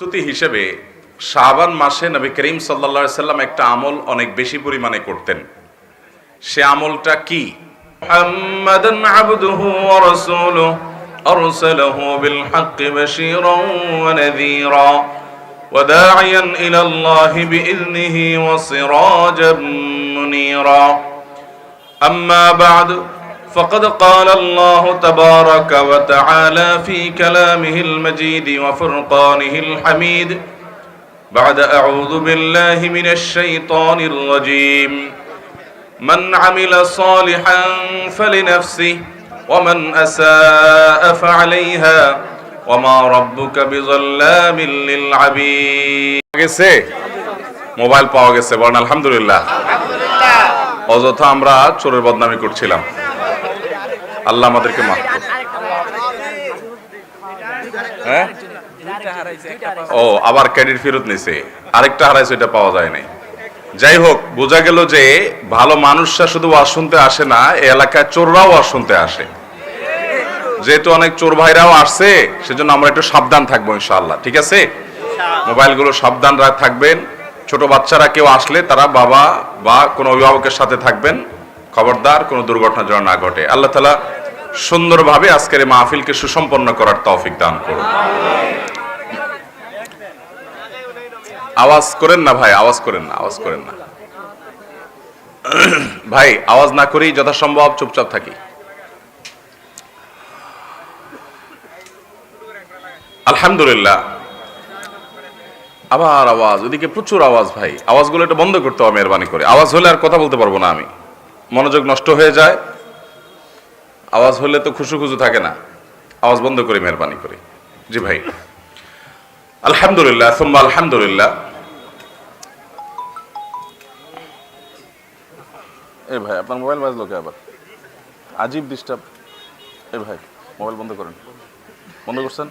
প্রস্তুতি হিসেবে শাবান মাসে নবী করিম সাল্লা সাল্লাম একটা আমল অনেক বেশি পরিমাণে করতেন সে আমলটা কি মুহাম্মাদান আবদুহু ওয়া রাসূলুহু أرسله بالحق بشيرا ونذيرا وداعيا إلى الله بإذنه وسراجا منيرا أما بعد فقد قال الله تبارك وتعالى في كلامه المجيد وفرقانه الحميد بعد أعوذ بالله من الشيطان الرجيم من عمل صالحا فلنفسه ومن أساء فعليها وما ربك بظلام للعبيد গেছে মোবাইল পাওয়া গেছে বলেন আলহামদুলিল্লাহ অযথা আমরা চোরের বদনামি করছিলাম আল্লাহ আমাদেরকে মাফ হ্যাঁ? ও, আবার ক্রেডিট ফেরত নিছে। আরেকটা হারাইছে এটা পাওয়া যায় নাই। যাই হোক, বোঝা গেল যে ভালো মানুষরা শুধু ওয়াজ শুনতে আসে না, এই এলাকায় চোররাও ওয়াজ শুনতে আসে। যেহেতু অনেক চোর ভাইরাও আসছে, সেজন্য আমরা একটু সাবধান থাকব ইনশাআল্লাহ। ঠিক আছে? মোবাইলগুলো সাবধান থাকবেন। ছোট বাচ্চারা কেউ আসলে তারা বাবা বা কোনো অভিভাবকের সাথে থাকবেন। খবরদার, কোনো দুর্ঘটনা যেন না ঘটে। আল্লাহ তালা সুন্দরভাবে আজকের এই মাহফিলকে সুসম্পন্ন করার তৌফিক দান করুন। আওয়াজ করেন না ভাই? আওয়াজ করেন না, আওয়াজ করেন না। ভাই, আওয়াজ না করেই যথাসম্ভব চুপচাপ থাকি। আলহামদুলিল্লাহ। আবার আওয়াজ, ওদিকে প্রচুর আওয়াজ ভাই। আওয়াজগুলো একটু বন্ধ করতে হবে মেহরবানি করে। আওয়াজ হলে আর কথা বলতে পারব না আমি। মনোযোগ নষ্ট হয়ে যায়। আওয়াজ হলে তো খুশু খুশু থাকে না। আওয়াজ বন্ধ করে মেহরবানি করে। জি ভাই। আলহামদুলিল্লাহ সুম্মা আলহামদুলিল্লাহ। এ ভাই আপনার মোবাইল বাজলো কে আবার? আজীব ডিস্টার্ব এ ভাই মোবাইল বন্ধ করেন। বন্ধ করছেন?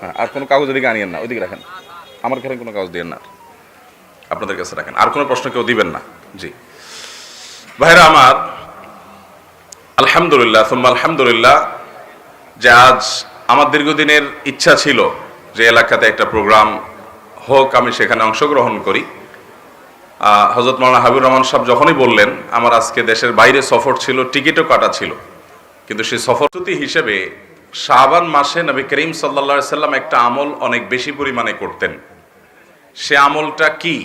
হ্যাঁ আর কোনো কাগজ এদিকে আনিয়েন না ওইদিকে রাখেন। আমার ঘরে কোনো কাগজ দিয়েন না। আপনাদের কাছে রাখেন। আর কোনো প্রশ্ন কেউ দিবেন না। জি। ভাইরা আমার, আলহামদুলিল্লাহ, সুম্মা আলহামদুলিল্লাহ, যে আজ আমার দীর্ঘদিনের ইচ্ছা ছিল যে এলাকাতে একটা প্রোগ্রাম হোক, আমি সেখানে অংশগ্রহণ করি। হজরত মৌলানা হাবিবুর রহমান সাহেব যখনই বললেন, আমার আজকে দেশের বাইরে সফর ছিল, টিকিটও কাটা ছিল। কিন্তু সেই সফরতি হিসেবে শাবান মাসে নবী করিম সাল্লা সাল্লাম একটা আমল অনেক বেশি পরিমাণে করতেন। সে আমলটা কি?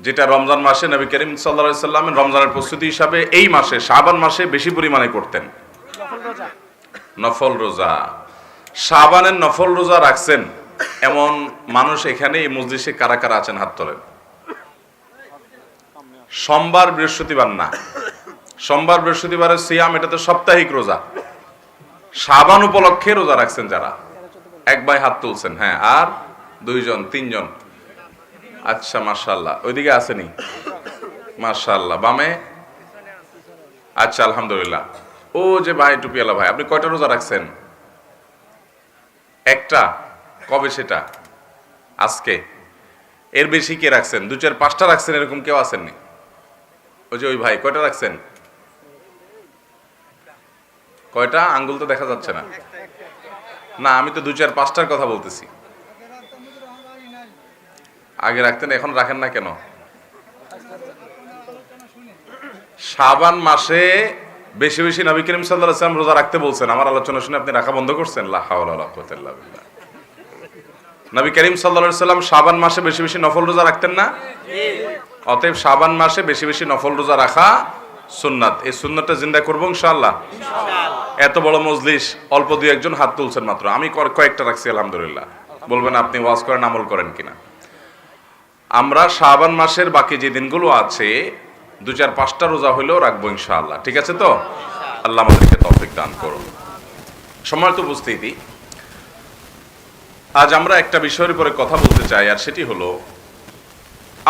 যেটা রমজান মাসে নবী করিম সাল্লা সাল্লাম রমজানের প্রস্তুতি হিসাবে এই মাসে শাবান মাসে বেশি পরিমাণে করতেন। নফল রোজা। শাবানের নফল রোজা রাখছেন এমন মানুষ এখানে এই মসজিদে কারা কারা আছেন হাত তোলেন? সোমবার বৃহস্পতিবার না। সোমবার বৃহস্পতিবারের সিয়াম এটা তো সাপ্তাহিক রোজা। শাবান উপলক্ষে রোজা রাখছেন যারা। এক ভাই হাত তুলছেন হ্যাঁ আর দুইজন তিনজন। আচ্ছা মাশাল্লাহ ওইদিকে আসেনি? মাশাল্লাহ বামে? আচ্ছা আলহামদুলিল্লাহ। ও যে ভাই টুপিয়ালা ভাই, আপনি কয়টা রোজা রাখছেন? একটা। কবে সেটা? আজকে। এর বেশি কে রাখছেন? দু চার, পাঁচটা রাখছেন, এরকম কেউ আসেননি? ওই যে ওই ভাই, কয়টা রাখছেন? কয়টা? আঙ্গুল তো দেখা যাচ্ছে না। না, আমি তো দু চার, পাঁচটার কথা বলতেছি। আগে রাখতেন এখন রাখেন না কেন? শাবান মাসে বেশি বেশি নবী করিম সাল্লাহ সাল্লাম রোজা রাখতে বলছেন। আমার আলোচনা শুনে আপনি রাখা বন্ধ করছেন। নবী করিম সাল্লাম শাবান মাসে বেশি বেশি নফল রোজা রাখতেন না? অতএব শাবান মাসে বেশি বেশি নফল রোজা রাখা সুন্নাত। এই সুন্নাতটা জিন্দা করব ইনশাআল্লাহ? এত বড় মজলিস অল্প দুই একজন হাত তুলছেন মাত্র। আমি কয়েকটা রাখছি আলহামদুলিল্লাহ। বলবেন আপনি ওয়াজ করেন আমল করেন কিনা? আমরা শাবান মাসের বাকি যে দিনগুলো আছে, দু চার পাঁচটা রোজা হইলেও রাখব ইনশাআল্লাহ। ঠিক আছে তো? আল্লাহ আমাদেরকে তৌফিক দান করুন। সম্মানিত উপস্থিতি, আজ আমরা একটা বিষয়ের উপরে কথা বলতে চাই, আর সেটি হলো,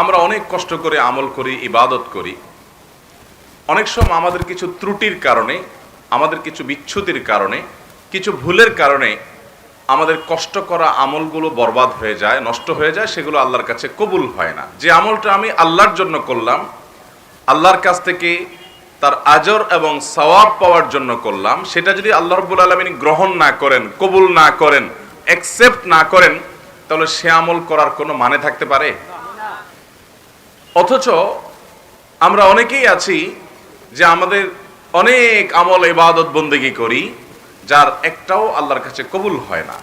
আমরা অনেক কষ্ট করে আমল করি, ইবাদত করি। অনেক সময় আমাদের কিছু ত্রুটির কারণে, আমাদের কিছু বিচ্ছুতির কারণে, কিছু ভুলের কারণে আমাদের কষ্ট করা আমলগুলো বরবাদ হয়ে যায়, নষ্ট হয়ে যায়, সেগুলো আল্লাহর কাছে কবুল হয় না। যে আমলটা আমি আল্লাহর জন্য করলাম, আল্লাহর কাছ থেকে তার আজর এবং সওয়াব পাওয়ার জন্য করলাম, সেটা যদি আল্লাহ রব্বুল আলমিন গ্রহণ না করেন, কবুল না করেন অ্যাকসেপ্ট না করেন, তাহলে সে আমল করার কোনো মানে থাকতে পারে? অথচ আমরা অনেকেই আছি যে আমাদের অনেক আমল ইবাদত বন্দেগী করি যার একটাও আল্লাহর কাছে কবুল হয় না।